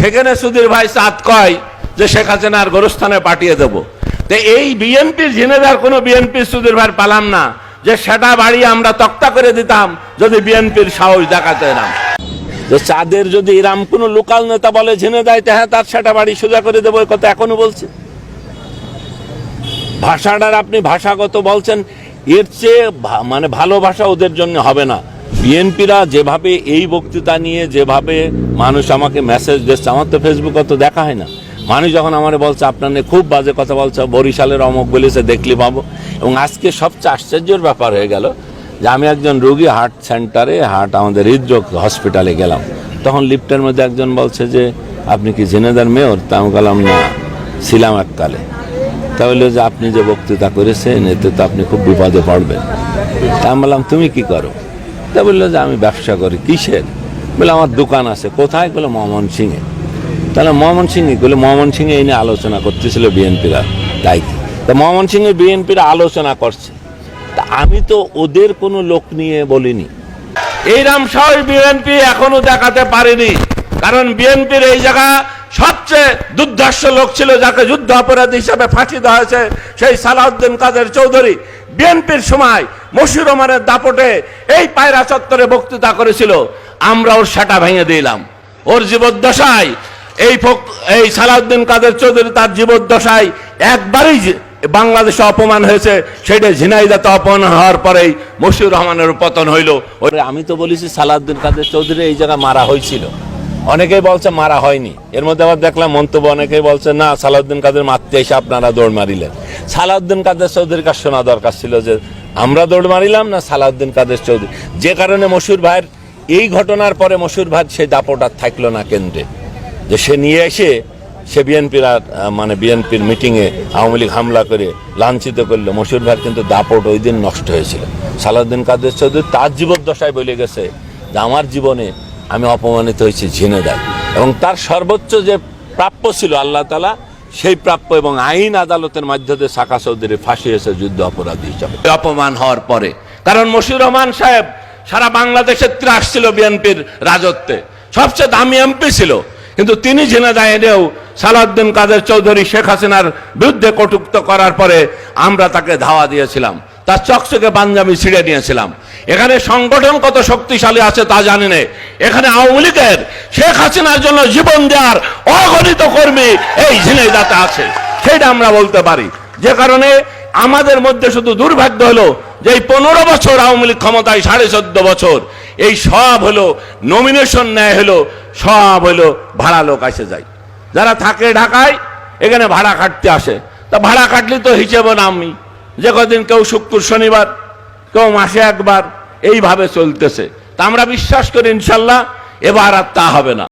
সেখানে সুধীর ভাই চাঁদ কয় যে শেখ হাসিনার গোরস্থানে পাঠিয়ে দেব। তো এই বিএনপির ঝিনেদার কোনো বিএনপির সুধীর ভাই পালাম না। যে সেটা বাড়ি আমরা তক্তা করে দিতাম, যদি বিএনপির সাহস দেখাতে না। যে চাঁদের যদি এরাম কোনো লোকাল নেতা বলে ঝিনে দেয় হ্যাঁ তার সেটা বাড়ি সোজা করে দেবো কথা এখনও বলছে। ভাষাটার আপনি ভাষাগত বলছেন, এর চেয়ে মানে ভালো ভাষা ওদের জন্য হবে না। বিএনপিরা যেভাবে এই বক্তৃতা নিয়ে যেভাবে মানুষ আমাকে মেসেজ দিচ্ছে, আমার তো ফেসবুকে তো দেখা হয় না। মানুষ যখন আমার বলছে, আপনার খুব বাজে কথা বলছে, বরিশালের অমুক বলেছে, দেখলি পাবো এবং আজকে সবচেয়ে আশ্চর্যের ব্যাপার হয়ে গেল যে আমি একজন রোগী হার্ট সেন্টারে হার্ট আমাদের হৃদরোগ হসপিটালে গেলাম। তখন লিফটের মধ্যে একজন বলছে যে, আপনি কি জেনেদার মেয়র? তা আমি বললাম, না, ছিলাম এককালে। তাহলে যে, আপনি যে বক্তৃতা করেছেন, এতে তো আপনি খুব বিপদে পড়বেন। তা আমি বললাম, তুমি কি করো? তা বলল যে আমি ব্যবসা করি, কিসের? বলে আমার দোকান আছে, কোথায়? বলে মোহাম্মদ সিংয়ে তাহলে মোহাম্মদ সিং বলে মোহাম্মদ সিং এই নিয়ে আলোচনা করতেছিল বিএনপিরা কি তা মোহাম্মদ সিং বিএনপিরা আলোচনা করছে। তা আমি তো ওদের কোনো লোক নিয়ে বলিনি। এই রাম সাহস বিএনপি এখনও দেখাতে পারেনি। কারণ বিএনপির এই জায়গা সবচেয়ে দুর্ধর্ষ লোক ছিল যাকে যুদ্ধ অপরাধী হিসাবে ফাঁসি দেওয়া হয়েছে, সেই সালাউদ্দিন কাদের চৌধুরী। বিএনপির সময় মশির রহমানের দাপটে এই পায়রা চত্বরে বক্তৃতা করেছিল। আমরা ওর সেটা ভেঙে দিলাম। ওর জীবদ্দশায় এই এই সালাউদ্দিন কাদের চৌধুরী তার জীবদ্দশায় একবারই বাংলাদেশে অপমান হয়েছে। সেটা ঝিনাইদাতে অপমান হওয়ার পরেই মশিউর রহমানের পতন হইল। আমি তো বলেছি সালাউদ্দিন কাদের চৌধুরী এই জায়গা মারা হয়েছিল। অনেকেই বলছে মারা হয়নি। এর মধ্যে আবার দেখলাম মন্তব্য অনেকেই বলছে, না, সালাউদ্দিন কাদের মারতে এসে আপনারা দৌড় মারিলেন। সালাউদ্দিন কাদের চৌধুরীর কাছে শোনা দরকার ছিল যে, আমরা দৌড় মারিলাম না সালাউদ্দিন কাদের চৌধুরী? যে কারণে মশুর ভাইয়ের, এই ঘটনার পরে মসুর ভাই সেই দাপট থাকল না কেন্দ্রে। যে সে নিয়ে এসে সে বিএনপির মানে বিএনপির মিটিংয়ে আওয়ামী লীগ হামলা করে লাঞ্ছিত করল। মশুর ভাইয়ের কিন্তু দাপট ওই দিন নষ্ট হয়েছিল। সালাউদ্দিন কাদের চৌধুরী তার জীবদ্দশায় বলে গেছে যে, আমার জীবনে আমি অপমানিত হয়েছি ঝিনেদায় এবং তার সর্বোচ্চ যে প্রাপ্য ছিল আল্লাহ তালা সেই প্রাপ্য এবং আইন আদালতের মাধ্যমে সাকা চৌধুরী ফাঁসি হয়েছে যুদ্ধ অপরাধী হিসাবে। অপমান হওয়ার পরে, কারণ মশিউর রহমান সাহেব সারা বাংলাদেশের ত্রাস ছিল বিএনপির রাজত্বে। সবচেয়ে দামি এমপি ছিল। কিন্তু তিনি ঝিনাদায় এনেও সালাউদ্দিন কাদের চৌধুরী শেখ হাসিনার বিরুদ্ধে কটুক্ত করার পরে আমরা তাকে ধাওয়া দিয়েছিলাম। তার চকচকে পাঞ্জাবি ছিঁড়ে নিয়েছিলাম। এখানে সংগঠন কত শক্তিশালী আছে তা জানি না। এখানে আওয়ামী লীগের শেখ হাসিনার জন্য জীবন দেওয়ার অগণিত কর্মী এই ঝিনাইদাতে আছে। সেটা আমরা বলতে পারি। যে কারণে আমাদের মধ্যে শুধু দুর্ভাগ্য হলো যে এই পনেরো বছর আওয়ামী লীগ ক্ষমতায় সাড়ে চোদ্দ বছর, এই সব হলো নমিনেশন নেয় হলো, সব হলো ভাড়া লোক আসে যায়। যারা থাকে ঢাকায়, এখানে ভাড়া কাটতে আসে। তা ভাড়া কাটলে তো হিসেবে নামি। যে কদিন কেউ শুক্র, শনিবার, কেউ মাসে একবার, এইভাবে চলতেছে। তা আমরা বিশ্বাস করি ইনশাল্লাহ, এবার আর তা হবে না।